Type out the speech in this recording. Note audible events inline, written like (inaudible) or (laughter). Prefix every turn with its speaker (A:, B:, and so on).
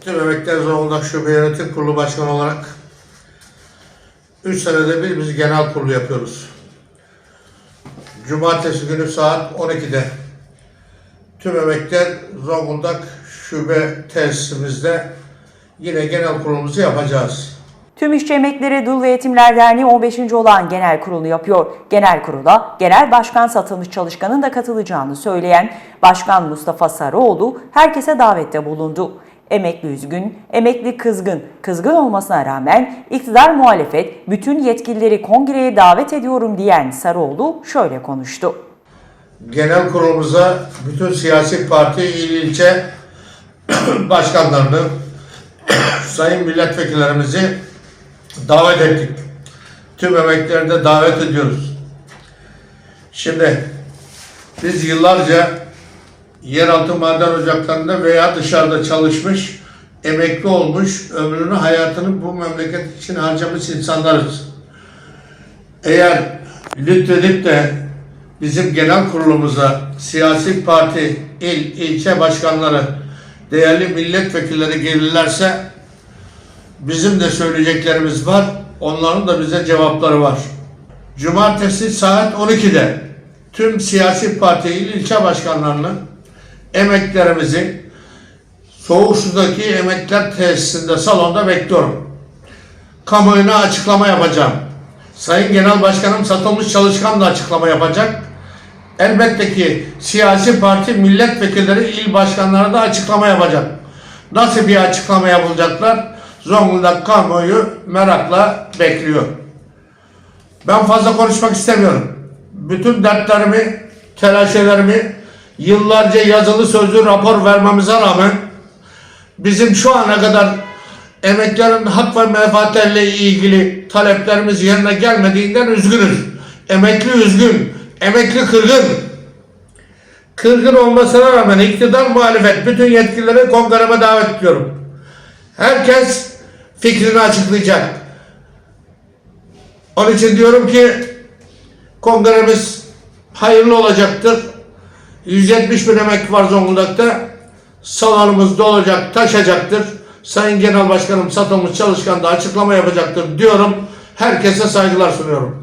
A: Tüm Emekler Zonguldak Şube Yönetim Kurulu Başkanı olarak 3 senede bir biz genel kurulu yapıyoruz. Cumartesi günü saat 12'de Tüm Emekler Zonguldak Şube tesisimizde yine genel kurulumuzu yapacağız.
B: Tüm İşçi Emekleri Dul ve Yetimler Derneği 15. olan genel kurulu yapıyor. Genel kurula Genel Başkan Satılmış Çalışkan'ın da katılacağını söyleyen Başkan Mustafa Sarıoğlu herkese davette bulundu. Emekli üzgün, emekli kızgın. Kızgın olmasına rağmen iktidar muhalefet bütün yetkilileri kongreye davet ediyorum diyen Sarıoğlu şöyle konuştu.
A: Genel kurulumuza bütün siyasi parti, il ilçe (clears throat) başkanlarını, (clears throat) sayın milletvekillerimizi davet ettik. Tüm emekleri de davet ediyoruz. Şimdi biz yıllarca yeraltı maden ocaklarında veya dışarıda çalışmış, emekli olmuş, ömrünü, hayatını bu memleket için harcamış insanlarız. Eğer lütfedip de bizim genel kurulumuza siyasi parti, il, ilçe başkanları, değerli milletvekilleri gelirlerse bizim de söyleyeceklerimiz var. Onların da bize cevapları var. Cumartesi saat 12'de tüm siyasi parti il ilçe başkanlarını emeklerimizi Soğuk Su'daki emekler tesisinde salonda bekliyorum. Kamuoyuna açıklama yapacağım. Sayın Genel Başkanım Satılmış Çalışkan da açıklama yapacak. Elbette ki siyasi parti milletvekilleri, il başkanları da açıklama yapacak. Nasıl bir açıklama yapılacaklar? Zonguldak kamuoyu merakla bekliyor. Ben fazla konuşmak istemiyorum. Bütün dertlerimi, telaşelerimi yıllarca yazılı sözlü rapor vermemize rağmen bizim şu ana kadar emeklerin hak ve menfaatlerle ilgili taleplerimiz yerine gelmediğinden üzgünüz. Emekli üzgün, emekli kırgın. Kırgın olmasına rağmen iktidar muhalefet bütün yetkilileri kongreme davet ediyorum. Herkes fikrini açıklayacak. Onun için diyorum ki kongremiz hayırlı olacaktır. 170 bin emek var Zonguldak'ta. Salonumuz dolacak, taşacaktır. Sayın Genel Başkanım Satılmış Çalışkan da açıklama yapacaktır diyorum. Herkese saygılar sunuyorum.